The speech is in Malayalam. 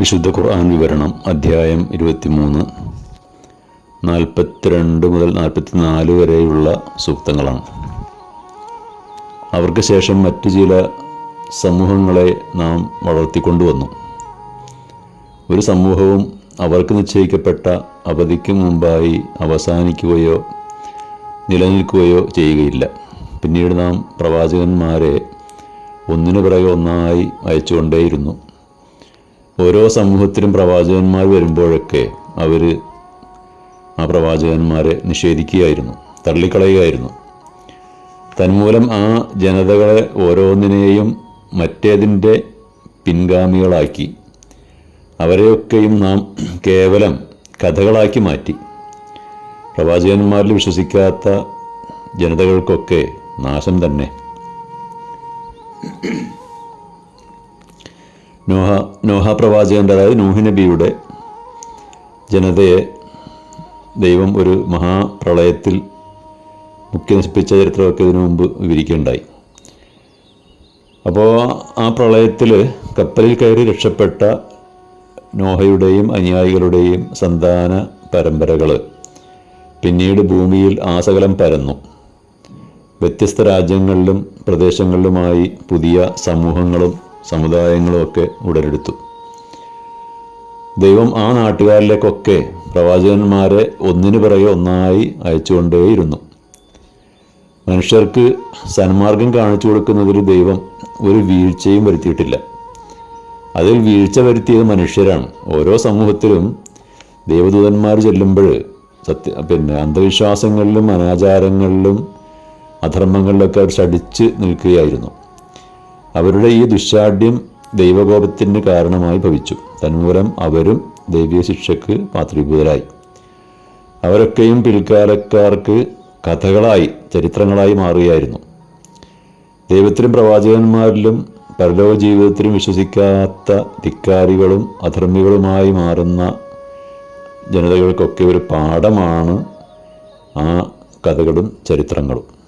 വിശുദ്ധ ഖുർആൻ വിവരണം അധ്യായം ഇരുപത്തിമൂന്ന്. നാൽപ്പത്തിരണ്ട് മുതൽ നാൽപ്പത്തിനാല് വരെയുള്ള സൂക്തങ്ങളാണ്. അവർക്ക് ശേഷം മറ്റു ചില സമൂഹങ്ങളെ നാം വളർത്തിക്കൊണ്ടുവന്നു. ഒരു സമൂഹവും അവർക്ക് നിശ്ചയിക്കപ്പെട്ട അവധിക്ക് മുമ്പായി അവസാനിക്കുകയോ നിലനിൽക്കുകയോ ചെയ്യുകയില്ല. പിന്നീട് നാം പ്രവാചകന്മാരെ ഒന്നിനു പിറകെ ഒന്നായി അയച്ചുകൊണ്ടേയിരുന്നു. ഓരോ സമൂഹത്തിലും പ്രവാചകന്മാർ വരുമ്പോഴൊക്കെ അവർ ആ പ്രവാചകന്മാരെ നിഷേധിക്കുകയായിരുന്നു തള്ളിക്കളയുകയായിരുന്നു. തന്മൂലം ആ ജനതകളെ ഓരോന്നിനെയും മറ്റേതിന്റെ പിൻഗാമികളാക്കി അവരെയൊക്കെയും നാം കേവലം കഥകളാക്കി മാറ്റി. പ്രവാചകന്മാരിൽ വിശ്വസിക്കാത്ത ജനതകൾക്കൊക്കെ നാശം തന്നെ. നോഹ നോഹ പ്രവാചകന്റെ അതായത് നൂഹി നബിയുടെ ജനതയെ ദൈവം ഒരു മഹാപ്രളയത്തിൽ മുഖ്യ നശിപ്പിച്ച ചരിത്രമൊക്കെ ഇതിനു മുമ്പ് വിവരിക്കുകയുണ്ടായി. അപ്പോൾ ആ പ്രളയത്തിൽ കപ്പലിൽ കയറി രക്ഷപ്പെട്ട നോഹയുടെയും അനുയായികളുടെയും സന്താന പരമ്പരകൾ പിന്നീട് ഭൂമിയിൽ ആസകലം പരന്നു. വ്യത്യസ്ത രാജ്യങ്ങളിലും പ്രദേശങ്ങളിലുമായി പുതിയ സമൂഹങ്ങളും സമുദായങ്ങളും ഒക്കെ ഉടലെടുത്തു. ദൈവം ആ നാട്ടുകാരിലേക്കൊക്കെ പ്രവാചകന്മാരെ ഒന്നിനു പിറകെ ഒന്നായി അയച്ചുകൊണ്ടേയിരുന്നു. മനുഷ്യർക്ക് സന്മാർഗം കാണിച്ചു കൊടുക്കുന്നതിൽ ദൈവം ഒരു വീഴ്ചയും വരുത്തിയിട്ടില്ല. അതിൽ വീഴ്ച വരുത്തിയത് മനുഷ്യരാണ്. ഓരോ സമൂഹത്തിലും ദൈവദൂതന്മാർ ചെല്ലുമ്പോൾ സത്യ പിന്നെ അന്ധവിശ്വാസങ്ങളിലും അനാചാരങ്ങളിലും അധർമ്മങ്ങളിലൊക്കെ അവർ ചടിച്ച് നിൽക്കുകയായിരുന്നു. അവരുടെ ഈ ദുശാഠ്യം ദൈവകോപത്തിന് കാരണമായി ഭവിച്ചു. തന്മൂലം അവരും ദൈവീയ ശിക്ഷയ്ക്ക് പാത്രീഭൂതരായി. അവരൊക്കെയും പിൽക്കാലക്കാർക്ക് കഥകളായി ചരിത്രങ്ങളായി മാറുകയായിരുന്നു. ദൈവത്തിലും പ്രവാചകന്മാരിലും പരലോക ജീവിതത്തിലും വിശ്വസിക്കാത്ത ധിക്കാരികളും അധർമ്മികളുമായി മാറുന്ന ജനതകൾക്കൊക്കെ ഒരു പാഠമാണ് ആ കഥകളും ചരിത്രങ്ങളും.